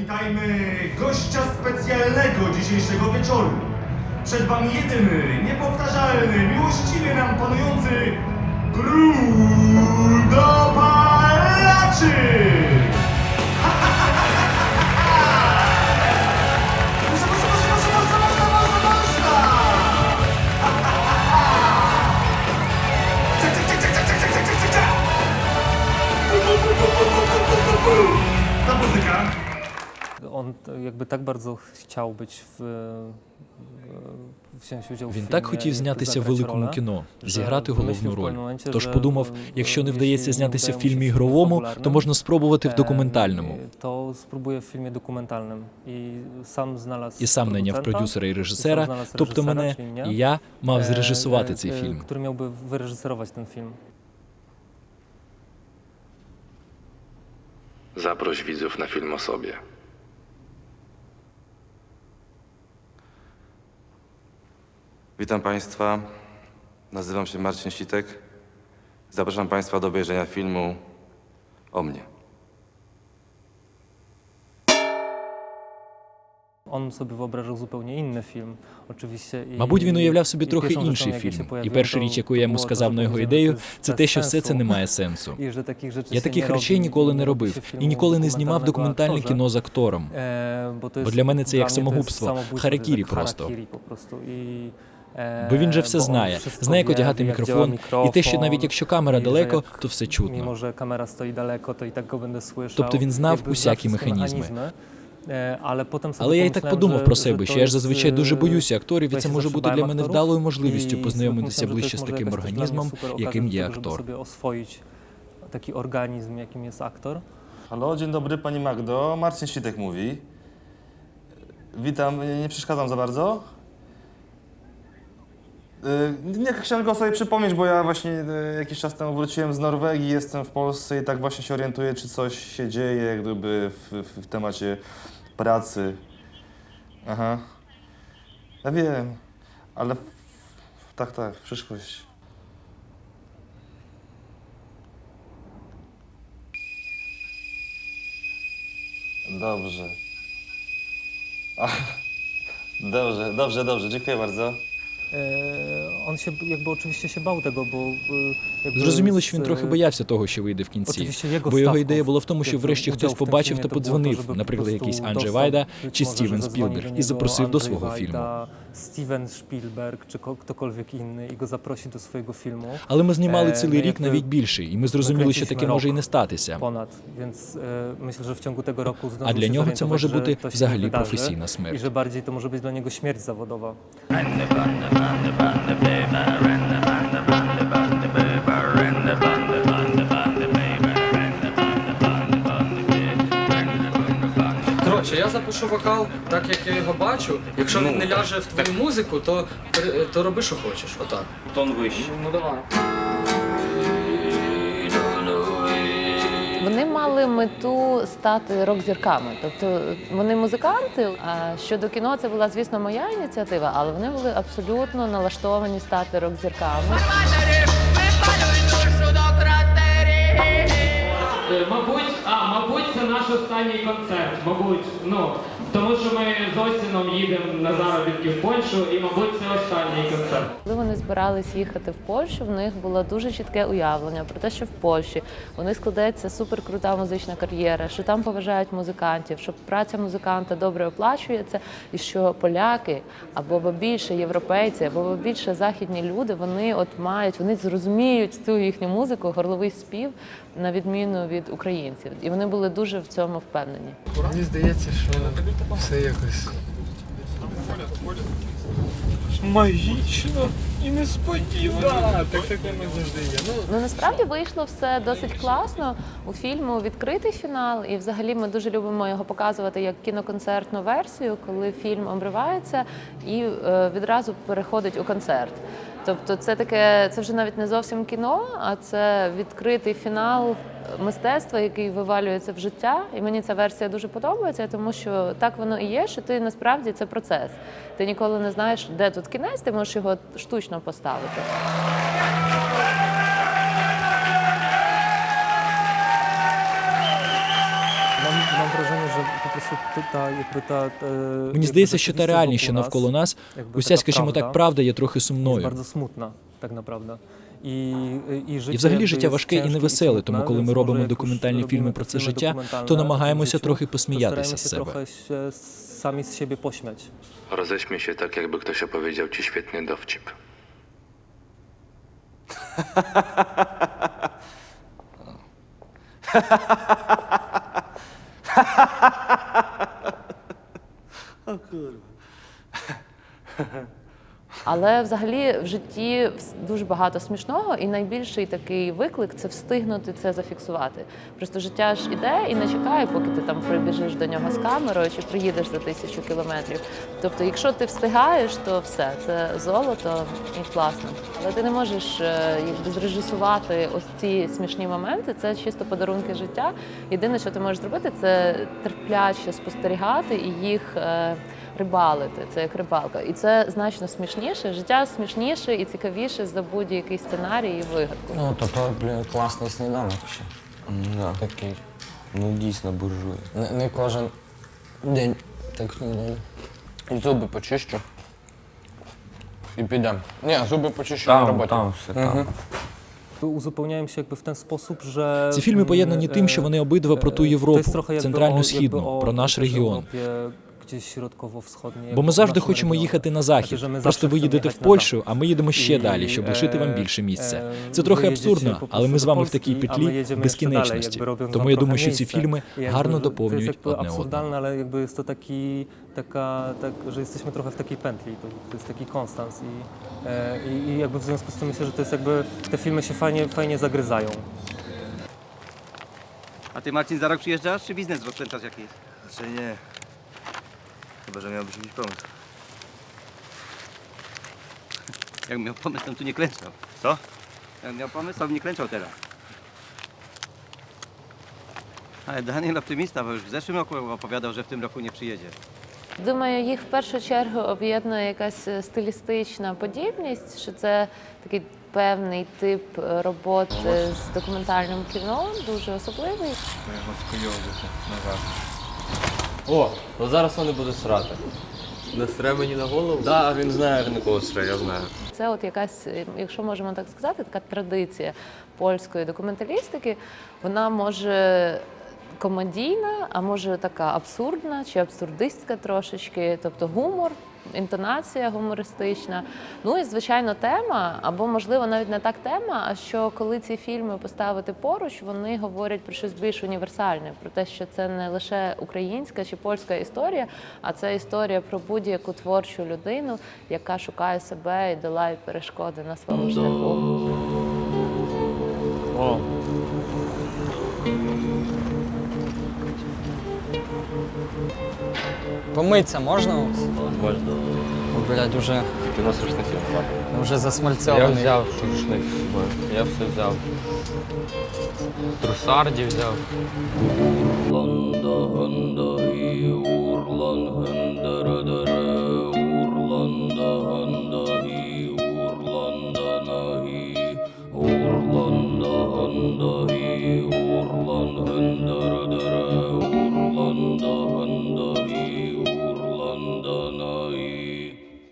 Powitajmy gościa specjalnego dzisiejszego wieczoru. Przed wami jedyny, niepowtarzalny, miłościwie nam panujący król dopalaczy! on jakby tak bardzo chciał być w, Він так хотів е, знятися в великому кіно, зіграти головну роль. Тож подумав, якщо не вдається знятися в фільмі ігровому, то можна спробувати в е, документальному. То спробує в фільмі документальному і сам і сам найняв продюсера і режисера. Тобто мене і я мав е, зрежисувати цей фільм. який мав би вирежисувати цей фільм. Zaproś widzów na film o sobie. Witam Państwa. Nazywam się Marcin Sitek. Zapraszam Państwa do obejrzenia filmu o mnie. Мабуть, він уявляв собі трохи інший фільм. І перша річ, яку я йому сказав на його ідею, це те, що все це не має сенсу. І вже таких же Я таких речей ніколи не робив і ніколи не знімав документальне кіно з актором. Бо для мене це як самогубство. Харакірі просто. Бо він же все знає, знає, як одягати мікрофон, і те, що навіть якщо камера далеко, то все чутно. Може камера стоїть далеко, то і так буде слышав. Тобто він знав усякі механізми. Але потім але я і так подумав про себе, що я ж зазвичай дуже боюся акторів, і це може бути для мене вдалою можливістю познайомитися ближче з таким організмом, яким є актор. Такий організм, яким є актор. Halo, dzień dobry Pani Magdo. Marcin Świtek mówi. Witam, nie przeszkadzam za bardzo? Yy, Nie, chciałem tylko sobie przypomnieć, bo ja właśnie yy, jakiś czas temu wróciłem z Norwegii, jestem w Polsce i tak właśnie się orientuję, czy coś się dzieje gdyby w, w, w temacie pracy. Aha. Ja wiem, ale w, tak, tak, przyszłość. Dobrze. Ach, Dobrze, dobrze, dobrze, dziękuję bardzo. Е, Он się jakby oczywiście się bał tego, bo е, jakby Зрозуміло, що він трохи боявся того, що вийде в кінці. Oczywiście jego Бо його ідея була в тому, що jakby врешті udział хтось w tym побачив filmie та to było to, подзвонив, żeby наприклад, po якийсь prostu Анджей dostał, Вайда być чи może, Стівен że Спілберг і niego запросив до Andrzej свого Wajda, фільму. Steven Spielberg czy ko- ktokolwiek inny i go zaprosi do swojego filmu. Але ми знімали Е, цілий ми рік якби навіть більше, і ми зрозуміли, що таке наkręciliśmy може і rok не статися. Ponad, więc e, myślę, że w ciągu tego roku А для się нього це zorientować, може że бути to się nie взагалі wydarzy професійна і смерть. że bardziej to może być dla niego śmierć zawodowa. Коротше, я запишу вокал так, як я його бачу. Якщо він не ляже в твою музику, то, то роби, що хочеш. Отак. Тон вище. Ну давай. Вони мали мету стати рок-зірками. Тобто вони музиканти. А щодо кіно, це була, звісно, моя ініціатива, але вони були абсолютно налаштовані стати рок-зірками. Е, наш останній концерт. Мабуть, ну тому що ми з Остіном їдемо на заробітки в Польщу, і мабуть, це останній концерт. Коли вони збирались їхати в Польщу, в них було дуже чітке уявлення про те, що в Польщі у них складається суперкрута музична кар'єра, що там поважають музикантів, що праця музиканта добре оплачується, і що поляки або більше європейці, або більше західні люди, вони от мають, вони зрозуміють цю їхню музику, горловий спів на відміну від українців, і вони були дуже в цьому впевнені. Мені здається, що все якось магічно і несподівано. Так так воно завжди є. Ну, Ну насправді вийшло все досить класно. У фільму відкритий фінал, і взагалі ми дуже любимо його показувати як кіноконцертну версію, коли фільм обривається і е, відразу переходить у концерт. Тобто, це таке, це вже навіть не зовсім кіно, а це відкритий фінал мистецтва, який вивалюється в життя. І мені ця версія дуже подобається, тому що так воно і є, що ти насправді це процес. Ти ніколи не знаєш, де тут кінець, ти можеш його штучно точно поставити. Мені здається, що та реальність навколо нас, уся, скажімо так, правда є трохи сумною. І і, і взагалі життя важке і невеселе. Тому коли ми робимо документальні фільми про це життя, то намагаємося трохи посміятися з себе. Самі з себе посміять. Розесміші так, якби хтось оповідав, чи світний довчіп. oh, good. Але взагалі в житті дуже багато смішного, і найбільший такий виклик це встигнути це зафіксувати. Просто життя ж іде і не чекає, поки ти там прибіжиш до нього з камерою чи приїдеш за тисячу кілометрів. Тобто, якщо ти встигаєш, то все це золото і класно. Але ти не можеш е, якби зрежисувати ось ці смішні моменти. Це чисто подарунки життя. Єдине, що ти можеш зробити, це терпляче спостерігати і їх. е, рибалити, це як рибалка. І це значно смішніше. Життя смішніше і цікавіше за будь-який сценарій і вигадку. Ну, то той, блін, класний сніданок ще. Да. Такий. Ну дійсно буржуй. Не, не кожен день так снідаю. І зуби почищу. І підемо. Ні, зуби почищу на роботі. там все там. Się jakby w ten sposób, że... Ці фільми поєднані тим, що вони обидва про ту е, Європу, центрально-східну, про наш регіон. Бо ми завжди хочемо їхати на Znaczy, захід. że my zawsze Просто ви chcemy їдете в Польщу, zachód. а ми їдемо ще І, далі, щоб лишити вам е, більше місця. е, Це трохи абсурдно, але ми prostu з вами в такій Polski, a my петлі jedziemy jeszcze dalej, безкінечності. Тому wam я думаю, що ці miejsce. фільми гарно доповнюють одне ale jakby jest to taki, taka, tak, że jesteśmy trochę w takiej pętli, to, to jest taki konstans i, e, i, i jakby w związku z tym myślę, że to jest jakby, te filmy się fajnie, fajnie zagryzają. A ty Marcin za rok przyjeżdżasz, czy biznes rozkręcasz jakiś? Czy nie? Chyba, że miałbyś jakiś pomysł. Jak miał pomysł, to tu nie klęczał. Co? Jak miał pomysł, to by nie klęczał teraz. Ale Daniel optymista, bo już w zeszłym roku opowiadał, że w tym roku nie przyjedzie. Думаю, їх в першу чергу об'єднує якась е, стилістична подібність, що це такий певний тип е, роботи з документальним кіно, дуже особливий. О, ну зараз вони будуть срати. Не сре мені на голову? Да, він знає, він кого сре, я знаю. Це от якась, якщо можемо так сказати, така традиція польської документалістики. Вона може комедійна, а може така абсурдна чи абсурдистська трошечки, тобто гумор. Інтонація гумористична. Ну і звичайно, тема, або можливо навіть не так тема, а що коли ці фільми поставити поруч, вони говорять про щось більш універсальне, про те, що це не лише українська чи польська історія, а це історія про будь-яку творчу людину, яка шукає себе і долає перешкоди на своєму шляху. О. Помиться можна? Можна. Блять, уже, Тільки нас рушників немає. вже Я засмальцьований. взяв рушник з собою. Я все взяв. Трусарді взяв. Urlanda